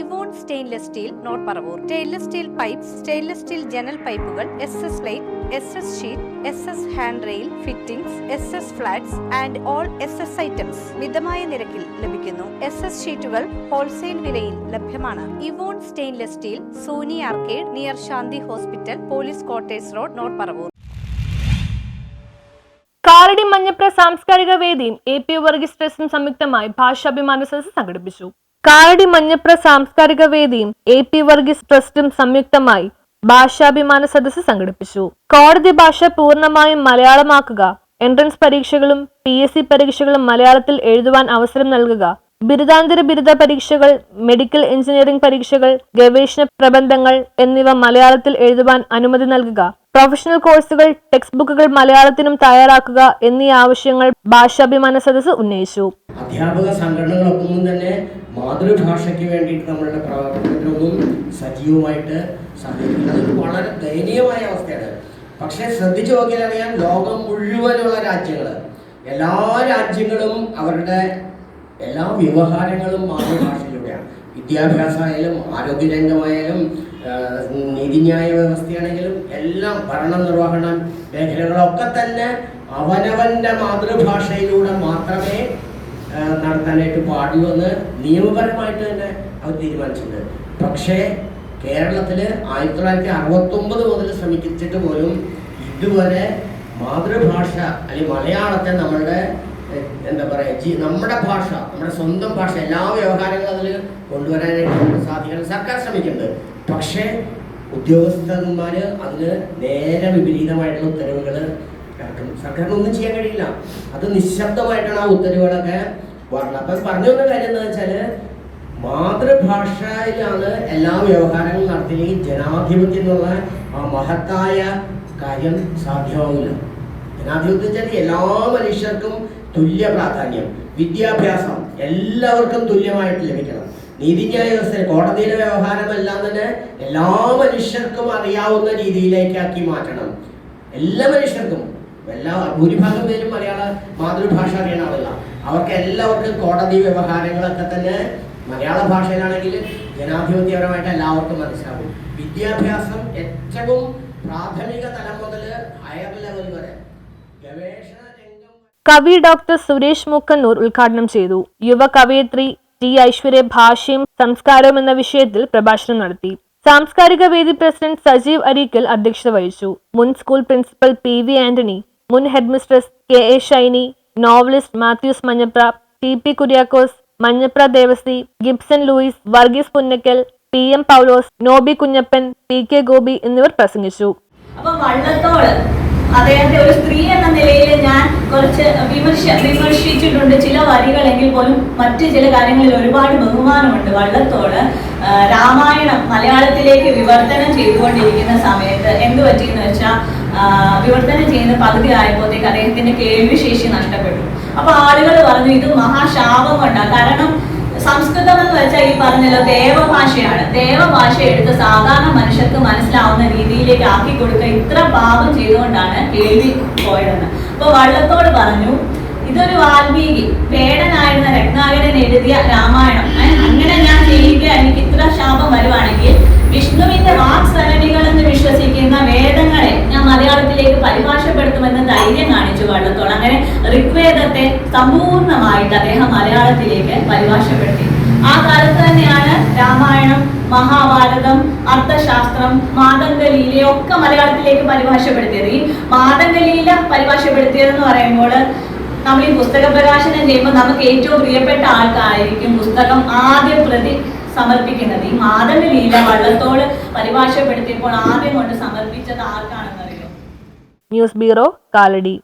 Evon stainless steel north Paravur. Stainless steel pipe stainless steel ജനൽ പൈപ്പുകൾ S S light S S sheet S S hand rail fittings S S flats and all S S items മിതമായ നിരക്കിൽ ലഭിക്കുന്നു. S S ഷീറ്റുകൾ wholesale വിലയിൽ ലഭ്യമാണ്. Evon stainless steel Soni arcade near Shanthi hospital police quarters road north Paravur. Kalady Manjapra സാംസ്കാരിക വേദിയും A P Varghese ട്രസ്റ്റും സംയുക്തമായി ഭാഷാഭിമാന സദസ്സ് സംഘടിപ്പിച്ചു. കാലടി മഞ്ഞപ്ര സാംസ്കാരിക വേദിയും എ പി വർഗീസ് ട്രസ്റ്റും സംയുക്തമായി ഭാഷാഭിമാന സദസ്സ് സംഘടിപ്പിച്ചു. കോടതി ഭാഷ പൂർണമായും മലയാളമാക്കുക എൻട്രൻസ് പരീക്ഷകളും പി എസ് സി പരീക്ഷകളും മലയാളത്തിൽ എഴുതുവാൻ അവസരം നൽകുക ബിരുദാന്തര ബിരുദ പരീക്ഷകൾ മെഡിക്കൽ എഞ്ചിനീയറിംഗ് പരീക്ഷകൾ ഗവേഷണ പ്രബന്ധങ്ങൾ എന്നിവ മലയാളത്തിൽ എഴുതുവാൻ അനുമതി നൽകുക പ്രൊഫഷണൽ കോഴ്സുകൾ ടെക്സ്റ്റ് ബുക്കുകൾ മലയാളത്തിനും തയ്യാറാക്കുക എന്നീ ആവശ്യങ്ങൾ ഭാഷാഭിമാന സദസ്സ് ഉന്നയിച്ചു. അധ്യാപക സംഘടനകളൊപ്പം തന്നെ മാതൃഭാഷയ്ക്ക് വേണ്ടിയിട്ട് നമ്മളുടെ പ്രവർത്തനത്തിലൊന്നും സജീവമായിട്ട് സഹകരിക്കുന്നത് വളരെ ദയനീയമായ അവസ്ഥയാണ്. പക്ഷേ ശ്രദ്ധിച്ചു നോക്കിയാലറിയാം ലോകം മുഴുവനുള്ള രാജ്യങ്ങൾ എല്ലാ രാജ്യങ്ങളും അവരുടെ എല്ലാ വ്യവഹാരങ്ങളും മാതൃഭാഷയിലൂടെയാണ്. വിദ്യാഭ്യാസമായാലും ആരോഗ്യരംഗമായാലും നീതിന്യായ വ്യവസ്ഥയാണെങ്കിലും എല്ലാം ഭരണ നിർവഹണ മേഖലകളൊക്കെ തന്നെ അവനവന്റെ മാതൃഭാഷയിലൂടെ മാത്രമേ നടത്താനായിട്ട് പാടില്ലെന്ന് നിയമപരമായിട്ട് തന്നെ അവർ തീരുമാനിച്ചിട്ടുണ്ട്. പക്ഷേ കേരളത്തിൽ ആയിരത്തി തൊള്ളായിരത്തി അറുപത്തൊമ്പത് മുതൽ ശ്രമിച്ചിട്ട് പോലും ഇതുവരെ മാതൃഭാഷ അല്ലെങ്കിൽ മലയാളത്തെ നമ്മളുടെ എന്താ പറയുക ജി നമ്മുടെ ഭാഷ നമ്മുടെ സ്വന്തം ഭാഷ എല്ലാ വ്യവഹാരങ്ങളും അതിൽ കൊണ്ടുവരാനായിട്ട് സാധിക്കണം. സർക്കാർ ശ്രമിക്കുന്നുണ്ട്. പക്ഷേ ഉദ്യോഗസ്ഥന്മാർ അതിന് നേരെ വിപരീതമായിട്ടുള്ള ഉത്തരവുകൾ സർക്കാരിന് ഒന്നും ചെയ്യാൻ കഴിയില്ല. അത് നിശബ്ദമായിട്ടാണ് ആ ഉത്തരവുകളൊക്കെ പറഞ്ഞത് അപ്പം പറഞ്ഞു വന്ന കാര്യം എന്താ വെച്ചാൽ മാതൃഭാഷയിലാണ് എല്ലാ വ്യവഹാരങ്ങളും നടത്തി ജനാധിപത്യം എന്നുള്ള ആ മഹത്തായ കാര്യം സാധ്യമാവില്ല ജനാധിപത്യം വെച്ചാൽ എല്ലാ മനുഷ്യർക്കും തുല്യ പ്രാധാന്യം വിദ്യാഭ്യാസം എല്ലാവർക്കും തുല്യമായിട്ട് ലഭിക്കണം. നീതിന്യായ വ്യവസ്ഥ കോടതിയിലെ വ്യവഹാരമെല്ലാം തന്നെ എല്ലാ മനുഷ്യർക്കും അറിയാവുന്ന രീതിയിലേക്കാക്കി മാറ്റണം. എല്ലാ മനുഷ്യർക്കും എല്ലാ ഭൂരിഭാഗം പേരും മലയാള മാതൃഭാഷ അറിയണ ആളുകളാണ് അവർക്ക് എല്ലാവർക്കും കോടതി വ്യവഹാരങ്ങളൊക്കെ തന്നെ മലയാള ഭാഷയിലാണെങ്കിൽ ജനാധിപത്യപരമായിട്ട് എല്ലാവർക്കും മനസ്സിലാവും. വിദ്യാഭ്യാസം ഏറ്റവും പ്രാഥമിക തലം മുതൽ ഹയർ ലെവൽ വരെ. ഗവേഷണ കവി ഡോക്ടർ സുരേഷ് മുക്കന്നൂർ ഉദ്ഘാടനം ചെയ്തു. യുവ കവയിത്രി ടി ഐശ്വര്യ ഭാഷയും സംസ്കാരവും എന്ന വിഷയത്തിൽ പ്രഭാഷണം നടത്തി. സാംസ്കാരിക വേദി പ്രസിഡന്റ് സജീവ് അരീക്കൽ അധ്യക്ഷത വഹിച്ചു. മുൻ school principal P V Antony മുൻ headmistress K A Shiny novelist Mathews Manjapra T P Kuriakose Manjapra Devassy Gibson Louis Varghese Punnakkal P M Paulose Noby Kunjappan P K Gopi എന്നിവർ പ്രസംഗിച്ചു. അദ്ദേഹത്തെ ഒരു സ്ത്രീ എന്ന നിലയിൽ ഞാൻ കുറച്ച് വിമർശ വിമർശിച്ചിട്ടുണ്ട്. ചില വരികളെങ്കിൽ പോലും മറ്റ് ചില കാര്യങ്ങളിൽ ഒരുപാട് ബഹുമാനമുണ്ട് വള്ളത്തോൾ. ആ, രാമായണം മലയാളത്തിലേക്ക് വിവർത്തനം ചെയ്തുകൊണ്ടിരിക്കുന്ന സമയത്ത് എന്ത് പറ്റിയെന്ന് വെച്ചാൽ വിവർത്തനം ചെയ്യുന്ന പകുതി ആയപ്പോഴത്തേക്ക് അദ്ദേഹത്തിന്റെ കേൾവിശേഷി നഷ്ടപ്പെട്ടു. അപ്പൊ ആളുകൾ പറഞ്ഞു ഇത് മഹാശാപം കൊണ്ടാണ് കാരണം സംസ്കൃതം എന്ന് വെച്ചാൽ ഈ പറഞ്ഞല്ലോ ദേവഭാഷയാണ്. ദേവഭാഷ എടുത്ത് സാധാരണ മനുഷ്യർക്ക് മനസ്സിലാവുന്ന രീതിയിലേക്ക് ആക്കി കൊടുക്കുക ഇത്ര പാപം ചെയ്തുകൊണ്ടാണ് കേൾവി പോയതെന്ന്. അപ്പൊ വള്ളത്തോട് പറഞ്ഞു ഇതൊരു വാൽമീകി പേടനായിരുന്ന രത്നാകരൻ എഴുതിയ രാമായണം. വള്ളത്തോൾ അങ്ങനെ ഋഗ്വേദത്തെ സമ്പൂർണമായിട്ട് അദ്ദേഹം മലയാളത്തിലേക്ക് പരിഭാഷപ്പെടുത്തി. ആ കാലത്ത് തന്നെയാണ് രാമായണം മഹാഭാരതം അർത്ഥശാസ്ത്രം മാതംഗലീലയൊക്കെ മലയാളത്തിലേക്ക് പരിഭാഷപ്പെടുത്തിയത്. ഈ മാതംഗലീല പരിഭാഷപ്പെടുത്തിയതെന്ന് പറയുമ്പോൾ നമ്മൾ ഈ പുസ്തക പ്രകാശനം ചെയ്യുമ്പോൾ നമുക്ക് ഏറ്റവും പ്രിയപ്പെട്ട ആൾക്കാരായിരിക്കും പുസ്തകം ആദ്യ പ്രതി സമർപ്പിക്കുന്നത്. ഈ മാതംഗലീല വള്ളത്തോട് പരിഭാഷപ്പെടുത്തിയപ്പോൾ ആദ്യം കൊണ്ട് സമർപ്പിച്ചത് ആർക്കാണെന്നറിയോ? News bureau Kalady.